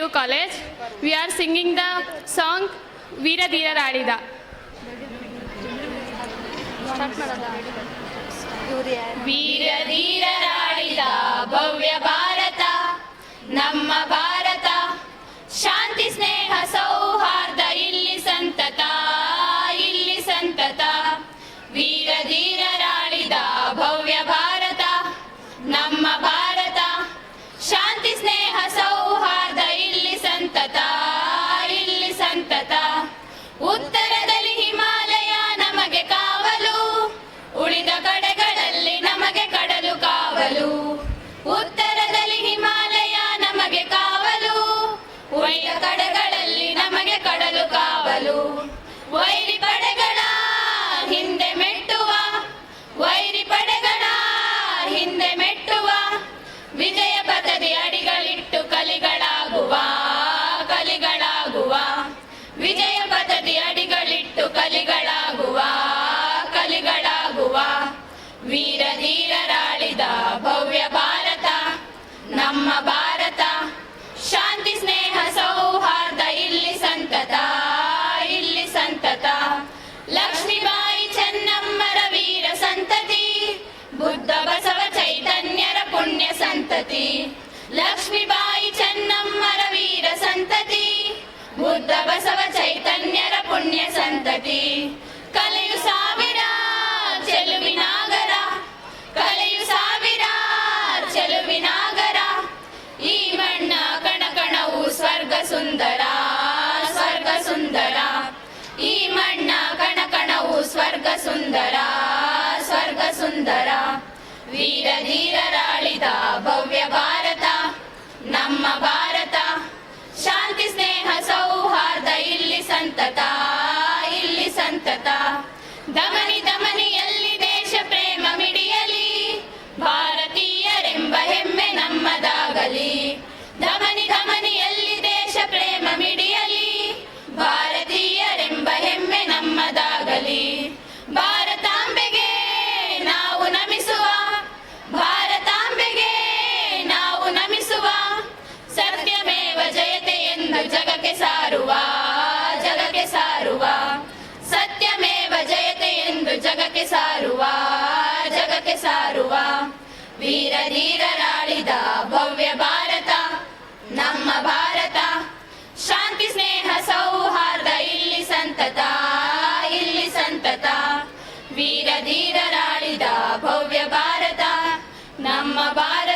You college. We are singing the song ವೀರ ಧೀರರಾಡಿದ ವೀರ ಧೀರರಾಡಿದ ಭವ್ಯ ಭಾರತ ನಮ್ಮ ಭಾರತ ಶಾಂತಿ ಸ್ನೇಹ ಸೌಹಾರ್ದ ಇಲ್ಲಿ ಸಂತತ ಇಲ್ಲಿ ಸಂತತ ವೀರ ಧೀರರಾಡಿದ ಭವ್ಯ ಭಾರತ ನಮ್ಮ ಭಾರತ ಶಾಂತಿ ಸ್ನೇಹ ಸೌಹಾರ್ದ ಉತ್ತರದಲ್ಲಿ ಹಿಮಾಲಯ ನಮಗೆ ಕಾವಲು, ಉಳಿದ ಕಡೆಗಳಲ್ಲಿ ನಮಗೆ ಕಡಲು ಕಾವಲು. ಉತ್ತರದಲ್ಲಿ ಹಿಮಾಲಯ ನಮಗೆ ಕಾವಲು, ಉಳಿದ ಕಡೆಗಳಲ್ಲಿ ನಮಗೆ ಕಡಲು ಕಾವಲು. ವೈರಿ ಪಡೆಗಳ ಹಿಂದೆ ಮೆಟ್ಟುವ, ವೈರಿ ಪಡೆಗಳ ಹಿಂದೆ ಮೆಟ್ಟುವ, ವಿಜಯ ಪದವಿ ಅಡಿಗಳಿಟ್ಟು ವೀರ ಧೀರರಾಳಿದ ಭವ್ಯ ಭಾರತ, ನಮ್ಮ ಭಾರತ. ಶಾಂತಿ, ಸ್ನೇಹ, ಸೌಹಾರ್ದ, ಇಲ್ಲಿ ಸಂತತ ಇಲ್ಲಿ ಸಂತತ. ಲಕ್ಷ್ಮೀಬಾಯಿ ಚೆನ್ನಮ್ಮರ ವೀರ ಸಂತತಿ, ಬುದ್ಧ ಬಸವ ಚೈತನ್ಯರ ಪುಣ್ಯ ಸಂತತಿ. ಲಕ್ಷ್ಮೀಬಾಯಿ ಚೆನ್ನಮ್ಮರ ವೀರ ಸಂತತಿ, ಬುದ್ಧ ಬಸವ ಚೈತನ್ಯರ ಪುಣ್ಯ ಸಂತತಿ. ವೀರ ಧೀರರಾಳಿದ ಭವ್ಯ ಭಾರತ, ನಮ್ಮ ಭಾರತ. ಶಾಂತಿ, ಸ್ನೇಹ, ಸೌಹಾರ್ದ, ಇಲ್ಲಿ ಸಂತತ ಇಲ್ಲಿ ಸಂತತ. ದಮನಿ ದಮನಿಯಲ್ಲಿ ದೇಶ ಪ್ರೇಮ ಮಿಡಿಯಲಿ. ಭಾರತೀಯರೆಂಬ ಹೆಮ್ಮೆ ನಮ್ಮದಾಗಲಿ. ಧಮನಿ ಧಮನಿಯಲ್ಲಿ ದೇಶ ಪ್ರೇಮ ಮಿಡಿಯಲಿ. ಭಾರತೀಯರೆಂಬ ಹೆಮ್ಮೆ ನಮ್ಮದಾಗಲಿ. ಭಾರತಾಂಬೆಗೆ ನಾವು ನಮಿಸುವ ಸಾರುವ. ಸತ್ಯಮೇವ ಜಯತೆ ಎಂದು ಜಗಕ್ಕೆ ಸಾರುವ ಜಗಕ್ಕೆ ಸಾರುವ. ವೀರ ಧೀರರಾಳಿದ ಭವ್ಯ ಭಾರತ, ನಮ್ಮ ಭಾರತ. ಶಾಂತಿ, ಸ್ನೇಹ, ಸೌಹಾರ್ದ, ಇಲ್ಲಿ ಸಂತತ ಇಲ್ಲಿ ಸಂತತ. ವೀರ ಧೀರರಾಳಿದ ಭವ್ಯ ಭಾರತ, ನಮ್ಮ ಭಾರತ.